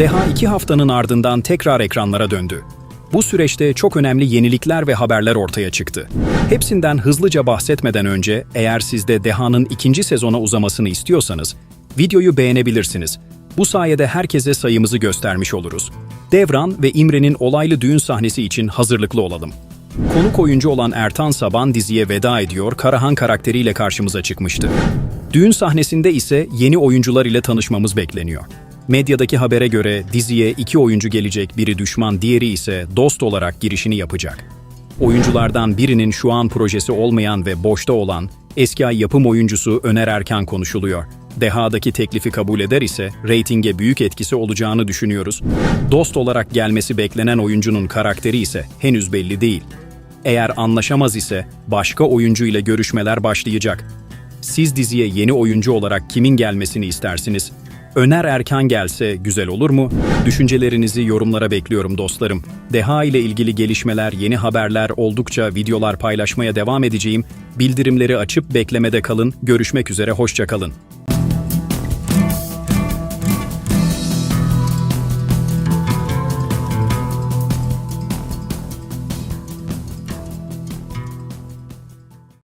Deha iki haftanın ardından tekrar ekranlara döndü. Bu süreçte çok önemli yenilikler ve haberler ortaya çıktı. Hepsinden hızlıca bahsetmeden önce eğer siz de Deha'nın ikinci sezona uzamasını istiyorsanız videoyu beğenebilirsiniz. Bu sayede herkese sayımızı göstermiş oluruz. Devran ve İmre'nin olaylı düğün sahnesi için hazırlıklı olalım. Konuk oyuncu olan Ertan Saban diziye veda ediyor, Karahan karakteriyle karşımıza çıkmıştı. Düğün sahnesinde ise yeni oyuncular ile tanışmamız bekleniyor. Medyadaki habere göre diziye iki oyuncu gelecek, biri düşman, diğeri ise dost olarak girişini yapacak. Oyunculardan birinin şu an projesi olmayan ve boşta olan eski ay yapım oyuncusu Öner Erken konuşuluyor. Deha'daki teklifi kabul eder ise reytinge büyük etkisi olacağını düşünüyoruz. Dost olarak gelmesi beklenen oyuncunun karakteri ise henüz belli değil. Eğer anlaşamaz ise başka oyuncu ile görüşmeler başlayacak. Siz diziye yeni oyuncu olarak kimin gelmesini istersiniz? Öner Erken gelse güzel olur mu? Düşüncelerinizi yorumlara bekliyorum dostlarım. Deha ile ilgili gelişmeler, yeni haberler oldukça videolar paylaşmaya devam edeceğim. Bildirimleri açıp beklemede kalın. Görüşmek üzere, hoşça kalın.